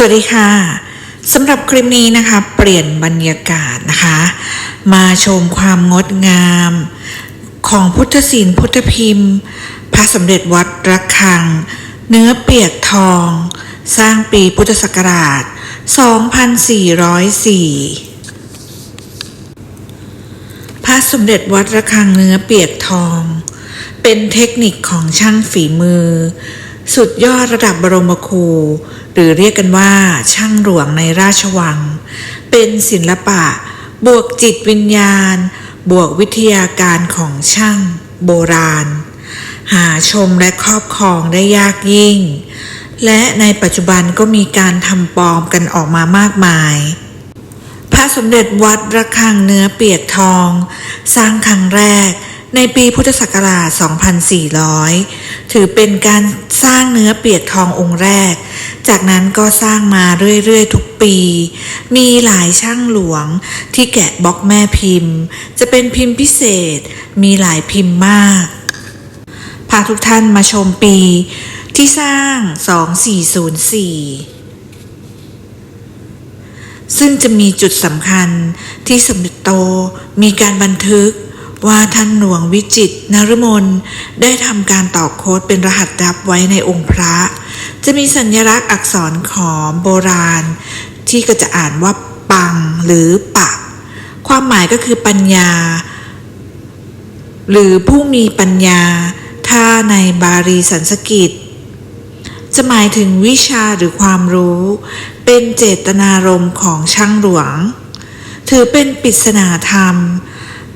สวัสดีค่ะสำหรับคลิปนี้นะคะ เปลี่ยนบรรยากาศนะคะ มาชมความงดงาม ของพุทธศิลป์พุทธพิมพ์ พระสมเด็จวัดระฆัง เนื้อเปียกทอง สร้างปีพุทธศักราช 2404 พระสมเด็จวัดระฆังเนื้อเปียกทอง เป็นเทคนิคของช่างฝีมือ สุดยอดระดับบรมครู หรือเรียกกันว่าช่างหลวงในราชวัง เป็นศิลปะ บวกจิตวิญญาณ บวกวิทยาการของช่างโบราณ หาชมและครอบครองได้ยากยิ่ง และในปัจจุบันก็มีการทำปลอมกันออกมามากมาย พระสมเด็จวัดระฆังเนื้อเปียกทอง สร้างครั้งแรกในปีพุทธศักราช 2400 ถือเป็นการสร้างเนื้อเปียกทององค์แรก จากนั้นก็สร้างมาเรื่อยๆ ทุกปี มีหลายช่างหลวงที่แกะบล็อกแม่พิมพ์ จะเป็นพิมพ์พิเศษ มีหลายพิมพ์มาก พาทุกท่านมาชมปี ที่สร้าง 2404ซึ่งจะมีจุดสำคัญที่สมเด็จโตมีการบันทึกว่าท่านหลวงวิจิตรนฤมลได้ทำการต่อโค้ดเป็นรหัสลับไว้ในองค์พระ จะมีสัญลักษณ์อักษรขอมโบราณ ที่ก็จะอ่านว่าปังหรือปะ ความหมายก็คือปัญญา หรือผู้มีปัญญา ถ้าในบาลีสันสกฤตจะหมายถึงวิชาหรือความรู้ เป็นเจตนารมณ์ของช่างหลวง ถือเป็นปริศนาธรรม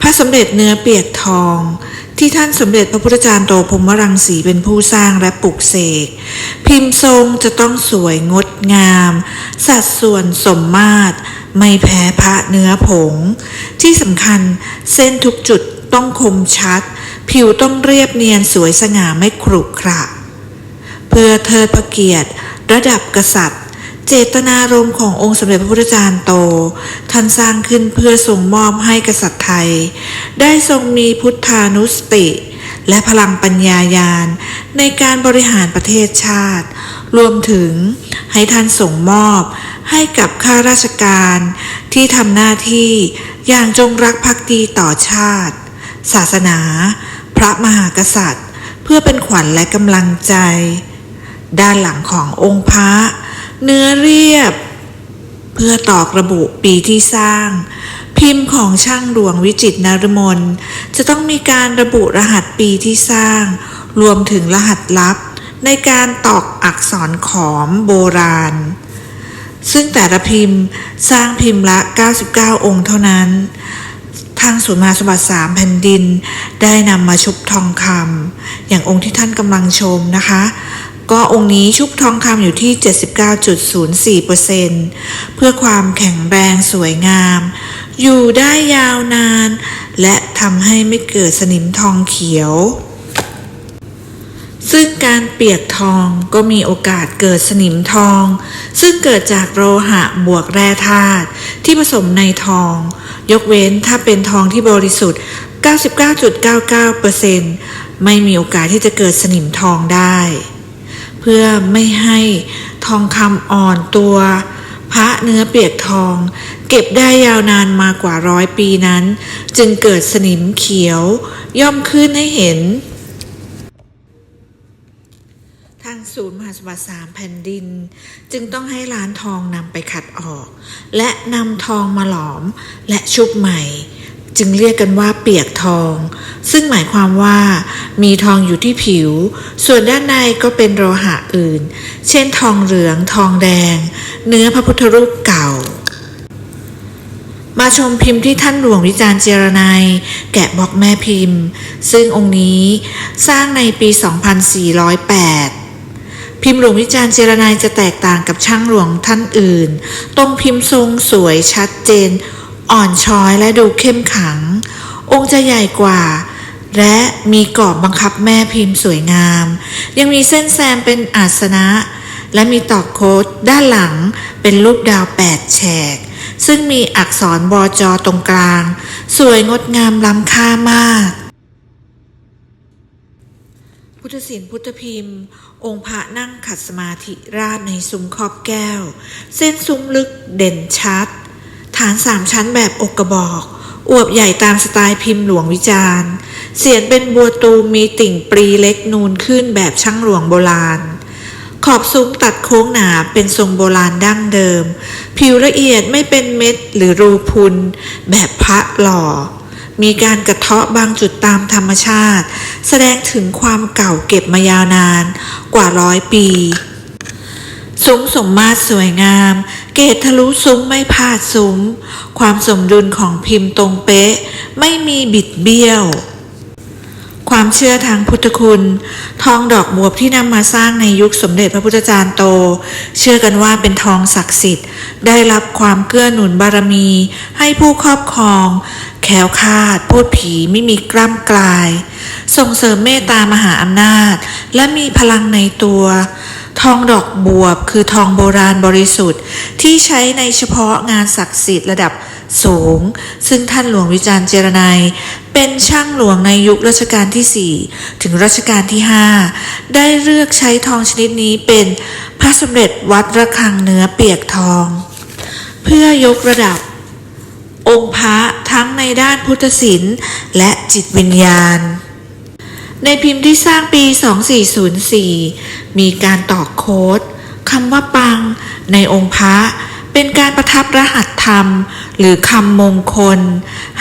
พระสมเด็จเนื้อเปียกทอง ที่ท่านสมเด็จพระพุทธจารย์โตพรมรังสีเป็นผู้สร้างและปลุกเสก พิมพ์ทรงจะต้องสวยงดงาม สัดส่วนสมมาตร ไม่แพ้พระเนื้อผง ที่สำคัญเส้นทุกจุดต้องคมชัด ผิวต้องเรียบเนียนสวยสง่าไม่ขรุขระ เพื่อเทิดพระเกียรติระดับกษัตริย์ เจตนารมณ์ขององค์สมเด็จพระพุทธจารย์โต ท่านสร้างขึ้นเพื่อทรงมอบให้กษัตริย์ไทย ได้ทรงมีพุทธานุสติ และพลังปัญญายาณในการบริหารประเทศชาติ รวมถึงให้ท่านส่งมอบให้กับข้าราชการ ที่ทำหน้าที่อย่างจงรักภักดีต่อชาติ ศาสนา พระมหากษัตริย์ เพื่อเป็นขวัญและกำลังใจ ด้านหลังขององค์พระ เนื้อเรียบ เพื่อตอกระบุปีที่สร้าง พิมพ์ของช่างหลวงวิจิตรนรมน จะต้องมีการระบุรหัสปีที่สร้าง รวมถึงรหัสลับ ในการตอกอักษรขอมโบราณ ซึ่งแต่ละพิมพ์สร้างพิมพ์ละ 99 องค์เท่านั้นทางศูนย์มาสมบัติสามแผ่นดิน ได้นำมาชุบทองคำอย่างองค์ที่ท่านกำลังชมนะคะ ก็องค์นี้ชุบทองคำอยู่ที่ 79.04%เพื่อความแข็งแรงสวยงาม อยู่ได้ยาวนาน และทำให้ไม่เกิดสนิมทองเขียว ซึ่งการเปียกทองก็มีโอกาสเกิดสนิมทอง ซึ่งเกิดจากโลหะบวกแร่ธาตุที่ผสมในทอง ยกเว้นถ้าเป็นทองที่บริสุทธิ์ 99.99%ไม่มีโอกาสที่จะเกิดสนิมทองได้ เพื่อไม่ให้ทองคำอ่อนตัว พระเนื้อเปียกทอง เก็บได้ยาวนานมากกว่าร้อยปีนั้น จึงเกิดสนิมเขียวย่อมขึ้นให้เห็น ทางศูนย์มหาสมบัติสามแผ่นดิน จึงต้องให้ร้านทองนำไปขัดออก และนำทองมาหลอมและชุบใหม่ จึงเรียกกันว่าเปียกทอง ซึ่งหมายความว่า มีทองอยู่ที่ผิว ส่วนด้านในก็เป็นโลหะอื่น เช่นทองเหลืองทองแดง เนื้อพระพุทธรูปเก่า มาชมพิมพ์ที่ท่านหลวงวิจารณ์เจรนายแกะบอกแม่พิมพ์ ซึ่งองค์นี้สร้างในปี 2408พิมพ์หลวงวิจารณ์เจรนายจะแตกต่างกับช่างหลวงท่านอื่น ตรงพิมพ์ทรงสวยชัดเจน อ่อนช้อยและดูเข้มขัง องค์จะใหญ่กว่า และมีกรอบบังคับแม่พิมพ์สวยงาม ยังมีเส้นแซมเป็นอาสนะ และมีตอกโค้ดด้านหลังเป็นรูปดาวแปดแฉก ซึ่งมีอักษรบอจอตรงกลาง สวยงดงามล้ำค่ามากพุทธศิลป์พุทธพิมพ์ องค์พระนั่งขัดสมาธิราบในซุ้มครอบแก้ว เส้นซุ้มลึกเด่นชัดานสามชั้นแบบอกกระบอก อวบใหญ่ตามสไตล์พิมพ์หลวงวิจารณ์ เสียนเป็นบัวตูมมีติ่งปรีเล็กนูนขึ้นแบบช่างหลวงโบราณ ขอบซุ้มตัดโค้งหนาเป็นทรงโบราณดั้งเดิม ผิวละเอียดไม่เป็นเม็ดหรือรูพุน แบบพระหล่อ มีการกระเทาะบางจุดตามธรรมชาติ แสดงถึงความเก่าเก็บมายาวนานกว่าร้อยปีซุ้มสมมาตรสวยงาม เกตทะลุซุ้มไม่พลาดซุ้ม ความสมดุลของพิมพ์ตรงเป๊ะ ไม่มีบิดเบี้ยว ความเชื่อทางพุทธคุณ ทองดอกบวบที่นำมาสร้างในยุคสมเด็จพระพุทธจารย์โต เชื่อกันว่าเป็นทองศักดิ์สิทธิ์ ได้รับความเกื้อหนุนบารมี ให้ผู้ครอบครอง แขวคาด พูดผีไม่มีกล้ำกลาย ส่งเสริมเมตตามหาอำนาจ และมีพลังในตัว ทองดอกบวบคือทองโบราณบริสุทธิ์ ที่ใช้ในเฉพาะงานศักดิ์สิทธิ์ระดับสูง ซึ่งท่านหลวงวิจารณ์เจรนัยเป็นช่างหลวงในยุครัชกาลที่ 4 ถึงรัชกาลที่ 5 ได้เลือกใช้ทองชนิดนี้เป็นพระสมเด็จวัดระฆังเนื้อเปียกทอง เพื่อยกระดับ องค์พระทั้งในด้านพุทธศิลป์และจิตวิญญาณ ในพิมพ์ที่สร้างปี 2404 มีการตอกโค้ดคำว่าปัง ในองค์พระ เป็นการประทับรหัสธรรม หรือคำมงคล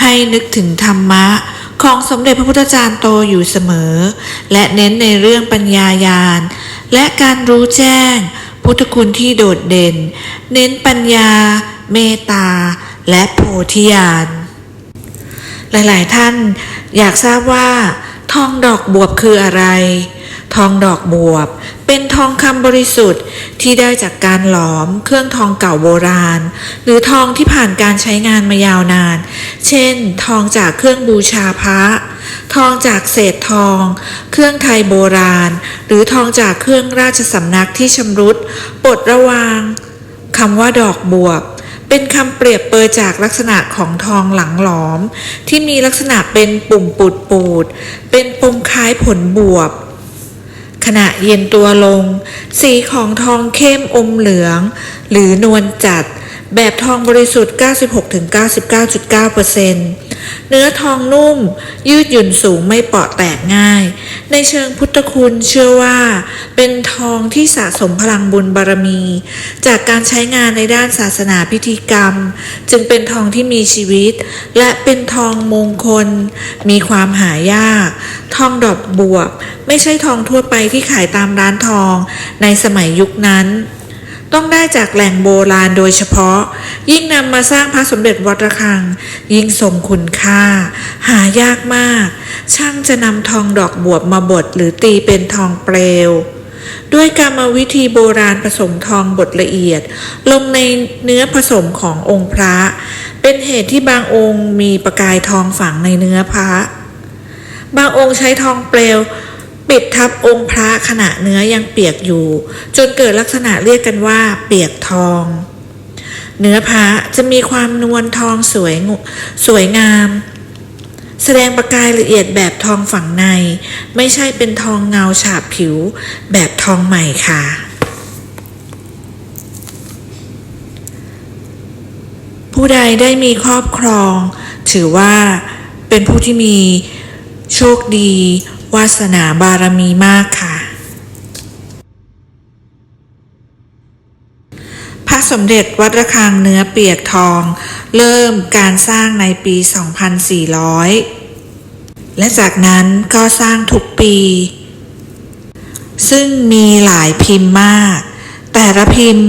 ให้นึกถึงธรรมะ ของสมเด็จพระพุทธจารย์โตอยู่เสมอ และเน้นในเรื่องปัญญายาณ และการรู้แจ้ง พุทธคุณที่โดดเด่น เน้นปัญญา เมตตา และโพธิญาณหลาย ๆ ท่านอยากทราบว่า ทองดอกบวบคืออะไร ทองดอกบวบ เป็นทองคำบริสุทธิ์ที่ได้จากการหลอม เครื่องทองเก่าโบราณ หรือทองที่ผ่านการใช้งานมายาวนาน เช่น ทองจากเครื่องบูชาพระ ทองจากเศษทอง เครื่องไทยโบราณ หรือทองจากเครื่องราชสำนักที่ชำรุดปลดระวางคำว่าดอกบวบ เป็นคำเปรียบเปรยจากลักษณะของทองหลังหลอม ที่มีลักษณะเป็นปุ่มปูดปูด เป็นปมคล้ายผลบวบ ขณะเย็นตัวลง สีของทองเข้มอมเหลือง หรือนวลจัด แบบทองบริสุทธิ์ 96-99.9%เนื้อทองนุ่ม ยืดหยุ่นสูงไม่เปราะแตกง่าย ในเชิงพุทธคุณเชื่อว่า เป็นทองที่สะสมพลังบุญบารมี จากการใช้งานในด้านศาสนาพิธีกรรม จึงเป็นทองที่มีชีวิต และเป็นทองมงคล มีความหายาก ทองดอกบวบ ไม่ใช่ทองทั่วไปที่ขายตามร้านทอง ในสมัยยุคนั้น ต้องได้จากแหล่งโบราณโดยเฉพาะ ยิ่งนำมาสร้างพระสมเด็จวัดระฆัง ยิ่งทรงคุณค่า หายากมาก ช่างจะนำทองดอกบวบมาบดหรือตีเป็นทองเปลว ด้วยกรรมวิธีโบราณผสมทองบดละเอียด ลงในเนื้อผสมขององค์พระ เป็นเหตุที่บางองค์มีประกายทองฝังในเนื้อพระ บางองค์ใช้ทองเปลว ปิดทับองค์พระขณะเนื้อยังเปียกอยู่ จนเกิดลักษณะเรียกกันว่า เปียกทอง เนื้อพระจะมีความนวลทองสวยงสวยงาม แสดงประกายละเอียดแบบทองฝังใน ไม่ใช่เป็นทองเงาฉาบผิว แบบทองใหม่ค่ะผู้ใดได้มีครอบครอง ถือว่าเป็นผู้ที่มีโชคดี วาสนาบารมีมากค่ะ พระสมเด็จวัดระฆังเนื้อเปียกทอง เริ่มการสร้างในปี 2400 และจากนั้นก็สร้างทุกปี ซึ่งมีหลายพิมพ์มาก แต่ละพิมพ์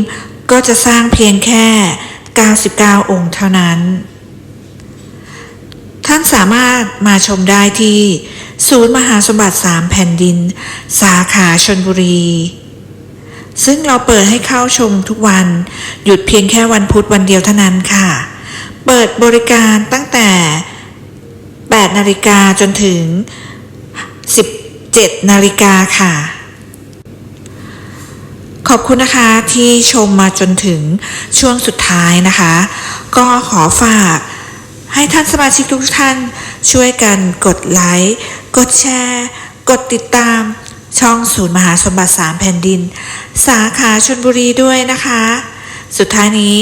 ก็จะสร้างเพียงแค่ 99 องค์เท่านั้น ท่านสามารถมาชมได้ที่ ศูนย์มหาสมบัติสามแผ่นดิน สาขาชนบุรี ซึ่งเราเปิดให้เข้าชมทุกวัน หยุดเพียงแค่วันพุธวันเดียวเท่านั้นค่ะ เปิดบริการตั้งแต่ 8 นาฬิกาจนถึง 17 นาฬิกาค่ะ ขอบคุณนะคะที่ชมมาจนถึงช่วงสุดท้ายนะคะ ก็ขอฝากให้ท่านสมาชิกทุกท่านช่วยกันกดไลค์ กดแชร์ กดติดตาม ช่องศูนย์มหาสมบัติสามแผ่นดิน สาขาชนบุรีด้วยนะคะ สุดท้ายนี้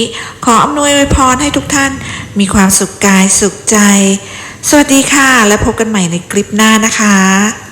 ขออำนวยอวยพรให้ทุกท่านมีความสุขกายสุขใจ สวัสดีค่ะ และพบกันใหม่ในคลิปหน้านะคะ